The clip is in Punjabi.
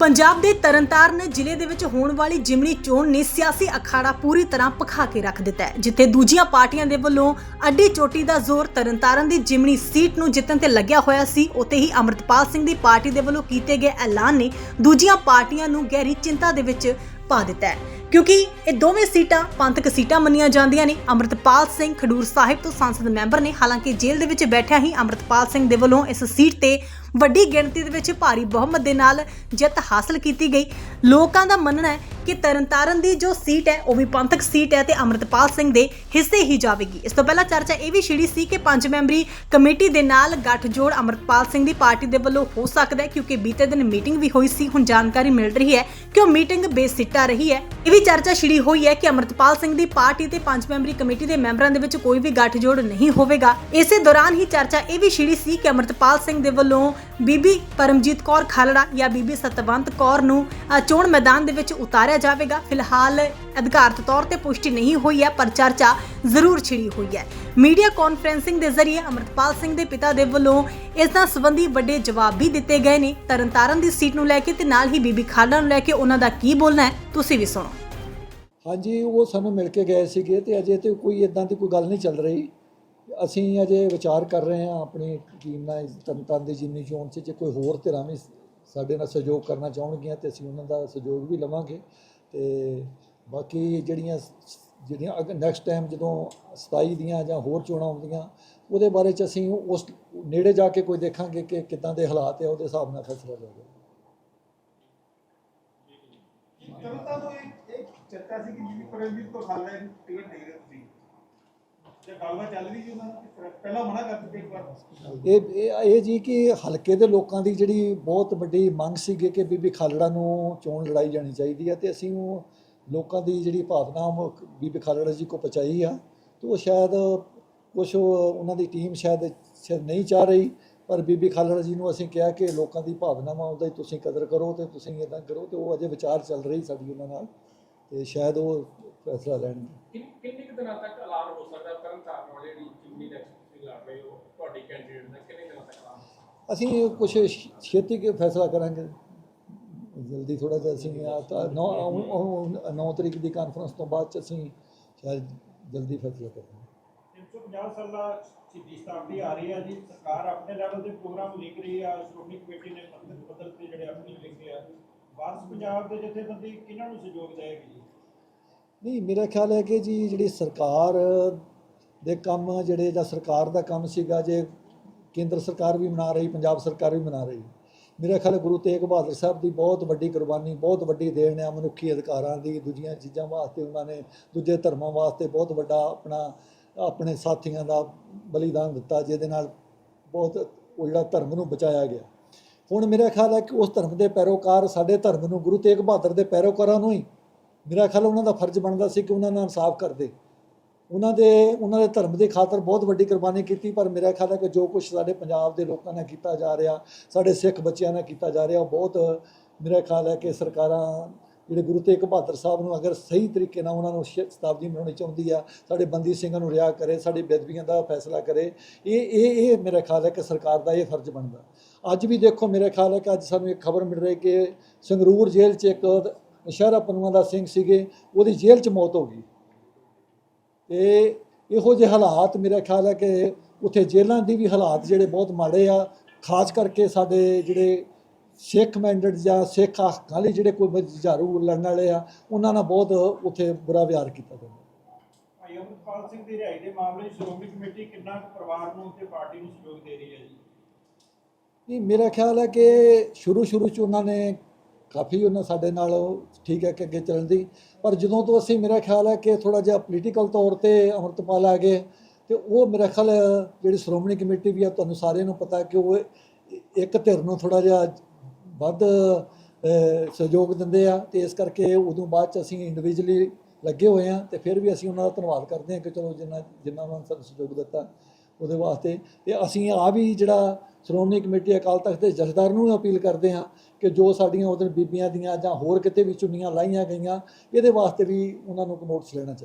ਪੰਜਾਬ ਦੇ ਤਰਨਤਾਰਨ ਜ਼ਿਲ੍ਹੇ ਦੇ ਵਿੱਚ ਹੋਣ ਵਾਲੀ ਜਿਮਨੀ ਚੋਣ ਨੇ ਸਿਆਸੀ ਅਖਾੜਾ ਪੂਰੀ ਤਰ੍ਹਾਂ ਪਖਾ ਕੇ ਰੱਖ ਦਿੱਤਾ ਹੈ, ਜਿੱਥੇ ਦੂਜੀਆਂ ਪਾਰਟੀਆਂ ਦੇ ਵੱਲੋਂ ਅੱਡੀ ਚੋਟੀ ਦਾ ਜ਼ੋਰ ਤਰਨਤਾਰਨ ਦੀ ਜਿਮਨੀ ਸੀਟ ਨੂੰ ਜਿੱਤਣ ਤੇ ਲੱਗਿਆ ਹੋਇਆ ਸੀ, ਉੱਥੇ ਹੀ ਅਮਰਤਪਾਲ ਸਿੰਘ ਦੀ ਪਾਰਟੀ ਦੇ ਵੱਲੋਂ ਕੀਤੇ ਗਏ ਐਲਾਨ ਨੇ ਦੂਜੀਆਂ ਪਾਰਟੀਆਂ ਨੂੰ ਗਹਿਰੀ ਚਿੰਤਾ ਦੇ ਵਿੱਚ ਪਾ ਦਿੱਤਾ ਹੈ। ਕਿਉਂਕਿ ਇਹ ਦੋਵੇਂ ਸੀਟਾਂ ਪੰਥਕ ਸੀਟਾਂ ਮੰਨੀਆਂ ਜਾਂਦੀਆਂ ਨੇ। ਅਮਰਤਪਾਲ ਸਿੰਘ ਖਡੂਰ ਸਾਹਿਬ ਤੋਂ ਸੰਸਦ ਮੈਂਬਰ ਨੇ, ਹਾਲਾਂਕਿ ਜੇਲ੍ਹ ਦੇ ਵਿੱਚ ਬੈਠਿਆਂ ਹੀ ਅਮਰਤਪਾਲ ਸਿੰਘ ਦੇ ਵੱਲੋਂ ਇਸ ਸੀਟ ਤੇ ਵੱਡੀ ਗਿਣਤੀ ਦੇ ਵਿੱਚ ਭਾਰੀ ਬਹੁਮਤ ਦੇ ਨਾਲ ਜਿੱਤ ਹਾਸਲ ਕੀਤੀ ਗਈ। ਲੋਕਾਂ ਦਾ ਮੰਨਣਾ ਹੈ ਕਿ ਤਰਨਤਾਰਨ ਦੀ ਜੋ ਸੀਟ ਹੈ, ਉਹ ਵੀ ਪੰਥਕ ਸੀਟ ਹੈ ਤੇ ਅਮਰਤਪਾਲ ਸਿੰਘ ਦੇ ਹਿੱਸੇ ਹੀ ਜਾਵੇਗੀ। ਇਸ ਤੋਂ ਪਹਿਲਾਂ ਚਰਚਾ ਇਹ ਵੀ ਛਿੜੀ ਸੀ ਕਿ ਪੰਜ ਮੈਂਬਰੀ ਕਮੇਟੀ ਦੇ ਨਾਲ ਗੱਠਜੋੜ ਅਮਰਤਪਾਲ ਸਿੰਘ ਦੀ ਪਾਰਟੀ ਦੇ ਵੱਲੋਂ ਹੋ ਸਕਦਾ ਹੈ, ਕਿਉਂਕਿ ਬੀਤੇ ਦਿਨ ਮੀਟਿੰਗ ਵੀ ਹੋਈ ਸੀ। ਹੁਣ ਜਾਣਕਾਰੀ ਮਿਲ ਰਹੀ ਹੈ ਕਿ ਉਹ ਮੀਟਿੰਗ ਬੇਸਿੱਟਾ ਰਹੀ ਹੈ। ਇਹ ਵੀ ਚਰਚਾ ਛਿੜੀ ਹੋਈ ਹੈ ਕਿ ਅਮਰਤਪਾਲ ਸਿੰਘ ਦੀ ਪਾਰਟੀ ਤੇ ਪੰਜ ਮੈਂਬਰੀ ਕਮੇਟੀ ਦੇ ਮੈਂਬਰਾਂ ਦੇ ਵਿੱਚ ਕੋਈ ਵੀ ਗੱਠਜੋੜ ਨਹੀਂ ਹੋਵੇਗਾ। ਇਸੇ ਦੌਰਾਨ ਹੀ ਚਰਚਾ ਇਹ ਵੀ ਛਿੜੀ ਸੀ ਕਿ ਅਮਰਤਪਾਲ ਸਿੰਘ ਦੇ ਵੱਲੋਂ ਬੀਬੀ ਪਰਮਜੀਤ ਕੌਰ ਖਾਲੜਾ ਜਾਂ ਬੀਬੀ ਸਤਵੰਤ ਕੌਰ ਨੂੰ ਚੋਣ ਮੈਦਾਨ ਦੇ ਵਿੱਚ ਉਤਾਰਿਆ ਜਾਵੇਗਾ। ਫਿਲਹਾਲ ਅਧਿਕਾਰਤ ਤੌਰ ਤੇ ਪੁਸ਼ਟੀ ਨਹੀਂ ਹੋਈ ਹੈ, ਪਰ ਚਰਚਾ ਜ਼ਰੂਰ ਛਿੜੀ ਹੋਈ ਹੈ। ਮੀਡੀਆ ਕਾਨਫਰੈਂਸਿੰਗ ਦੇ ਜ਼ਰੀਏ ਅਮਰਤਪਾਲ ਸਿੰਘ ਦੇ ਪਿਤਾ ਦੇ ਵੱਲੋਂ ਇਸ ਨਾਲ ਸੰਬੰਧੀ ਵੱਡੇ ਜਵਾਬ ਵੀ ਦਿੱਤੇ ਗਏ ਨੇ। ਤਰਨਤਾਰਨ ਦੀ ਸੀਟ ਨੂੰ ਲੈ ਕੇ ਤੇ ਨਾਲ ਹੀ ਬੀਬੀ ਖਾਲੜਾ ਨੂੰ ਲੈ ਕੇ ਉਹਨਾਂ ਦਾ ਕੀ ਬੋਲਣਾ ਹੈ, ਤੁਸੀਂ ਵੀ ਸੁਣੋ। ਹਾਂਜੀ, ਉਹ ਸਾਨੂੰ ਮਿਲ ਕੇ ਗਏ ਸੀਗੇ ਤੇ ਅਜੇ ਤੇ ਕੋਈ ਇਦਾਂ ਦੀ ਕੋਈ ਗੱਲ ਨਹੀਂ ਚੱਲ ਰਹੀ। ਅਸੀਂ ਅਜੇ ਵਿਚਾਰ ਕਰ ਰਹੇ ਹਾਂ ਆਪਣੀ ਟੀਮ ਨਾਲ ਤਨਤਨ ਦੀ ਜਿੰਨੀ ਚੋਣ 'ਚ ਜੇ ਕੋਈ ਹੋਰ ਧਿਰਾਂ ਵੀ ਸਾਡੇ ਨਾਲ ਸਹਿਯੋਗ ਕਰਨਾ ਚਾਹਣਗੀਆਂ ਤੇ ਅਸੀਂ ਉਹਨਾਂ ਦਾ ਸਹਿਯੋਗ ਵੀ ਲਵਾਂਗੇ। ਤੇ ਬਾਕੀ ਜਿਹੜੀਆਂ ਜਿਹੜੀਆਂ ਅਗਰ ਨੈਕਸਟ ਟਾਈਮ ਜਦੋਂ 27 ਦੀਆਂ ਜਾਂ ਹੋਰ ਚੋਣਾਂ ਆਉਂਦੀਆਂ, ਉਹਦੇ ਬਾਰੇ 'ਚ ਅਸੀਂ ਉਸ ਨੇੜੇ ਜਾ ਕੇ ਕੋਈ ਦੇਖਾਂਗੇ ਕਿ ਕਿੱਦਾਂ ਦੇ ਹਾਲਾਤ ਹੈ ਉਹਦੇ ਹਿਸਾਬ ਨਾਲ ਫੈਸਲਾ ਲਵਾਂਗੇ ਜਨਤਾ ਚਰਚਾ ਸੀ ਕਿ ਜਿਵੇਂ ਪਰਮਜੀਤ ਤੋਂ ਖਾਲਦਾ ਨੂੰ ਟਿਕਟ ਦੇ ਰਹੇ ਤੁਸੀਂ। ਜੇ ਗੱਲਬਾਤ ਚੱਲ ਰਹੀ ਸੀ ਉਹਨਾਂ ਨਾਲ ਪਹਿਲਾਂ ਮਨਾ ਕਰ ਦਿੱਤੇ ਇੱਕ ਵਾਰ। ਇਹ ਇਹ ਇਹ ਜੀ ਕਿ ਹਲਕੇ ਦੇ ਲੋਕਾਂ ਦੀ ਜਿਹੜੀ ਬਹੁਤ ਵੱਡੀ ਮੰਗ ਸੀਗੀ ਕਿ ਬੀਬੀ ਖਾਲੜਾ ਨੂੰ ਚੋਣ ਲੜਾਈ ਜਾਣੀ ਚਾਹੀਦੀ ਹੈ ਤੇ ਅਸੀਂ ਉਹ ਲੋਕਾਂ ਦੀ ਜਿਹੜੀ ਭਾਵਨਾ ਬੀਬੀ ਖਾਲੜਾ ਜੀ ਕੋ ਪਹੁੰਚਾਈ ਆ। ਤੇ ਉਹ ਸ਼ਾਇਦ ਕੁਝ ਉਹਨਾਂ ਦੀ ਟੀਮ ਸ਼ਾਇਦ ਸ਼ਾਇਦ ਨਹੀਂ ਚਾਹ ਰਹੀ, ਪਰ ਬੀਬੀ ਖਾਲੜਾ ਜੀ ਨੂੰ ਅਸੀਂ ਕਿਹਾ ਕਿ ਲੋਕਾਂ ਦੀ ਭਾਵਨਾਵਾਂ ਉਹਦਾ ਤੁਸੀਂ ਕਦਰ ਕਰੋ ਤੇ ਤੁਸੀਂ ਇਦਾਂ ਕਰੋ ਤੇ ਉਹ ਅਜੇ ਵਿਚਾਰ ਚੱਲ ਰਹੀ ਸਾਡੀ ਉਹਨਾਂ ਨਾਲ। ਤੇ ਸ਼ਾਇਦ ਉਹ ਫੈਸਲਾ ਲੈਣਗੇ ਕਿੰਨ ਕੁ ਦਿਨਾਂ ਤੱਕ ਐਲਾਨ ਹੋ ਸਕਦਾ? ਤਰਨ ਤਾਰਨ ਵਾਲੇ ਜਿਹੜੀ ਚਿਮਨੀ ਦਾ ਤੁਸੀਂ ਲੜ ਰਹੇ ਹੋ? ਤੁਹਾਡੀ ਕੈਂਡੀਡੇਟ ਦਾ ਕਿੰਨੇ ਦਿਨਾਂ ਤੱਕ ਐਲਾਨ ਅਸੀਂ ਕੁਝ ਛੇਤੀ ਕੇ ਫੈਸਲਾ ਕਰਾਂਗੇ। ਜਲਦੀ ਥੋੜਾ ਜਿਹਾ ਅਸੀਂ ਆ ਤਾਂ 9 9 ਤਰੀਕ ਦੀ ਕਾਨਫਰੰਸ ਤੋਂ ਬਾਅਦ ਚ ਅਸੀਂ ਸ਼ਾਇਦ ਜਲਦੀ ਫੈਸਲਾ ਕਰਾਂਗੇ। 350 ਸਾਲਾ ਸਿੱਧੀ ਸਤਾਬਦੀ ਆ ਰਹੀ ਹੈ ਜੀ। ਸਰਕਾਰ ਆਪਣੇ ਲੈਵਲ ਦੇ ਪ੍ਰੋਗਰਾਮ ਲਿਖ ਰਹੀ ਆ ਸ਼੍ਰੋਮਣੀ ਕਮੇਟੀ ਨੇ ਪੱਤਰ ਬਦਲ ਤੇ ਜਿਹੜੇ ਆਪਣੇ ਲਿਖੇ ਆ ਵਾਰਸ ਪੰਜਾਬ ਦੇ ਜਥੇਬੰਦੀ ਕਿਹਨਾਂ ਨੂੰ ਸਹਿਯੋਗ ਦੇਵੇਗੀ ਜੀ? ਨਹੀਂ, ਮੇਰਾ ਖਿਆਲ ਹੈ ਕਿ ਜੀ ਜਿਹੜੀ ਸਰਕਾਰ ਦੇ ਕੰਮ ਜਿਹੜੇ ਜਾਂ ਸਰਕਾਰ ਦਾ ਕੰਮ ਸੀਗਾ, ਜੇ ਕੇਂਦਰ ਸਰਕਾਰ ਵੀ ਮਨਾ ਰਹੀ, ਪੰਜਾਬ ਸਰਕਾਰ ਵੀ ਮਨਾ ਰਹੀ। ਮੇਰਾ ਖਿਆਲ ਗੁਰੂ ਤੇਗ ਬਹਾਦਰ ਸਾਹਿਬ ਦੀ ਬਹੁਤ ਵੱਡੀ ਕੁਰਬਾਨੀ, ਬਹੁਤ ਵੱਡੀ ਦੇਣ ਹੈ ਮਨੁੱਖੀ ਅਧਿਕਾਰਾਂ ਦੀ, ਦੂਜੀਆਂ ਚੀਜ਼ਾਂ ਵਾਸਤੇ ਉਹਨਾਂ ਨੇ, ਦੂਜੇ ਧਰਮਾਂ ਵਾਸਤੇ ਬਹੁਤ ਵੱਡਾ ਆਪਣਾ, ਆਪਣੇ ਸਾਥੀਆਂ ਦਾ ਬਲੀਦਾਨ ਦਿੱਤਾ, ਜਿਹਦੇ ਨਾਲ ਬਹੁਤ ਉਹ ਜਿਹੜਾ ਧਰਮ ਨੂੰ ਬਚਾਇਆ ਗਿਆ। ਹੁਣ ਮੇਰਾ ਖਿਆਲ ਹੈ ਕਿ ਉਸ ਧਰਮ ਦੇ ਪੈਰੋਕਾਰ ਸਾਡੇ ਧਰਮ ਨੂੰ ਗੁਰੂ ਤੇਗ ਬਹਾਦਰ ਦੇ ਪੈਰੋਕਾਰਾਂ ਨੂੰ ਹੀ ਮੇਰਾ ਖਿਆਲ ਉਹਨਾਂ ਦਾ ਫਰਜ਼ ਬਣਦਾ ਸੀ ਕਿ ਉਹਨਾਂ ਨਾਲ ਇਨਸਾਫ ਕਰਦੇ ਉਹਨਾਂ ਦੇ ਉਹਨਾਂ ਦੇ ਧਰਮ ਦੀ ਖਾਤਰ ਬਹੁਤ ਵੱਡੀ ਕੁਰਬਾਨੀ ਕੀਤੀ, ਪਰ ਮੇਰਾ ਖਿਆਲ ਹੈ ਕਿ ਜੋ ਕੁਝ ਸਾਡੇ ਪੰਜਾਬ ਦੇ ਲੋਕਾਂ ਨਾਲ ਕੀਤਾ ਜਾ ਰਿਹਾ, ਸਾਡੇ ਸਿੱਖ ਬੱਚਿਆਂ ਨਾਲ ਕੀਤਾ ਜਾ ਰਿਹਾ, ਉਹ ਬਹੁਤ ਮੇਰਾ ਖਿਆਲ ਹੈ ਕਿ ਸਰਕਾਰਾਂ ਜਿਹੜੇ ਗੁਰੂ ਤੇਗ ਬਹਾਦਰ ਸਾਹਿਬ ਨੂੰ ਅਗਰ ਸਹੀ ਤਰੀਕੇ ਨਾਲ ਉਹਨਾਂ ਨੂੰ ਸ਼ਤਾਬਦੀ ਮਨਾਉਣੀ ਚਾਹੁੰਦੀ ਆ, ਸਾਡੇ ਬੰਦੀ ਸਿੰਘਾਂ ਨੂੰ ਰਿਹਾ ਕਰੇ, ਸਾਡੀ ਬੇਦਬੀਆਂ ਦਾ ਫੈਸਲਾ ਕਰੇ, ਇਹ ਇਹ ਇਹ ਮੇਰਾ ਖਿਆਲ ਹੈ ਕਿ ਸਰਕਾਰ ਦਾ ਇਹ ਫਰਜ਼ ਬਣਦਾ। ਅੱਜ ਵੀ ਦੇਖੋ ਮੇਰਾ ਖਿਆਲ ਹੈ ਕਿ ਅੱਜ ਸਾਨੂੰ ਇੱਕ ਖਬਰ ਮਿਲ ਰਹੀ ਕਿ ਸੰਗਰੂਰ ਜੇਲ੍ਹ 'ਚ ਇੱਕ ਨਸ਼ਹਿਰਾ ਪਨੂਆ ਦਾ ਸਿੰਘ ਸੀਗੇ, ਉਹਦੀ ਜੇਲ੍ਹ 'ਚ ਮੌਤ ਹੋ ਗਈ। ਤੇ ਇਹੋ ਜਿਹੇ ਹਾਲਾਤ ਮੇਰਾ ਖਿਆਲ ਹੈ ਕਿ ਉੱਥੇ ਜੇਲ੍ਹਾਂ ਦੀ ਵੀ ਹਾਲਾਤ ਜਿਹੜੇ ਬਹੁਤ ਮਾੜੇ ਆ, ਖਾਸ ਕਰਕੇ ਸਾਡੇ ਜਿਹੜੇ ਸਿੱਖ ਮੈਂਡਡ ਜਾਂ ਸਿੱਖ ਹੱਕਾਂ ਲਈ ਜਿਹੜੇ ਕੋਈ ਝਾੜੂ ਲੜਨ ਵਾਲੇ ਆ ਉਹਨਾਂ ਨਾਲ ਬਹੁਤ ਉੱਥੇ ਬੁਰਾ ਵਿਹਾਰ ਕੀਤਾ ਜਾਂਦਾ। ਭਾਈ ਅਮਰਪਾਲ ਸਿੰਘ ਦੀ ਰਿਹਾਈ ਦੇ ਮਾਮਲੇ 'ਚ ਸ਼੍ਰੋਮਣੀ ਕਮੇਟੀ ਕਿੰਨਾ ਕੁ ਪਰਿਵਾਰ ਨੂੰ ਤੇ ਪਾਰਟੀ ਨੂੰ ਸਹਿਯੋਗ ਦੇ ਰਹੀ ਹੈ ਜੀ? ਨਹੀਂ ਮੇਰਾ ਖਿਆਲ ਹੈ ਕਿ ਸ਼ੁਰੂ ਸ਼ੁਰੂ ਚ ਉਹਨਾਂ ਨੇ ਕਾਫੀ ਉਹਨਾਂ ਸਾਡੇ ਨਾਲ ਠੀਕ ਹੈ ਕਿ ਅੱਗੇ ਚੱਲਣ ਦੀ। ਪਰ ਜਦੋਂ ਤੋਂ ਅਸੀਂ ਮੇਰਾ ਖਿਆਲ ਹੈ ਕਿ ਥੋੜਾ ਜਿਹਾ ਪੋਲੀਟੀਕਲ ਤੌਰ ਤੇ ਅਮਰਤਪਾਲ ਆ ਗਏ ਤੇ ਉਹ ਮੇਰਾ ਖਿਆਲ ਜਿਹੜੀ ਸ਼੍ਰੋਮਣੀ ਕਮੇਟੀ ਵੀ ਆ ਤੁਹਾਨੂੰ ਸਾਰਿਆਂ ਨੂੰ ਪਤਾ ਕਿ ਉਹ ਇੱਕ ਧਿਰ ਨੂੰ ਥੋੜਾ ਜਿਹਾ ਵੱਧ ਸਹਿਯੋਗ ਦਿੰਦੇ ਆ ਤੇ ਇਸ ਕਰਕੇ ਉਦੋਂ ਬਾਅਦ ਚ ਅਸੀਂ ਇੰਡੀਵਿਜੂਅਲੀ ਲੱਗੇ ਹੋਏ ਆ ਤੇ ਫਿਰ ਵੀ ਅਸੀਂ ਉਹਨਾਂ ਦਾ ਧੰਨਵਾਦ ਕਰਦੇ ਹਾਂ ਕਿ ਚਲੋ ਜਿੰਨਾ ਜਿੰਨਾ ਉਹਨਾਂ ਨੇ ਸਾਨੂੰ ਸਹਿਯੋਗ ਦਿੱਤਾ ਉਹਦੇ ਵਾਸਤੇ। ਤੇ ਅਸੀਂ ਆ ਵੀ ਜਿਹੜਾ ਸ਼੍ਰੋਮਣੀ ਕਮੇਟੀ ਅਕਾਲ ਤਖਤ ਦੇ ਜਥੇਦਾਰ ਨੂੰ ਅਪੀਲ ਕਰਦੇ ਹਾਂ ਕਿ ਜੋ ਸਾਡੀਆਂ ਉਧਰ ਬੀਬੀਆਂ ਦੀਆਂ ਜਾਂ ਹੋਰ ਕਿਤੇ ਵੀ ਚੁੰਨੀਆਂ ਲਾਈਆਂ ਗਈਆਂ, ਇਹਦੇ ਵਾਸਤੇ ਵੀ ਉਹਨਾਂ ਨੂੰ ਨੋਟਿਸ ਲੈਣਾ ਚਾਹੀਦਾ।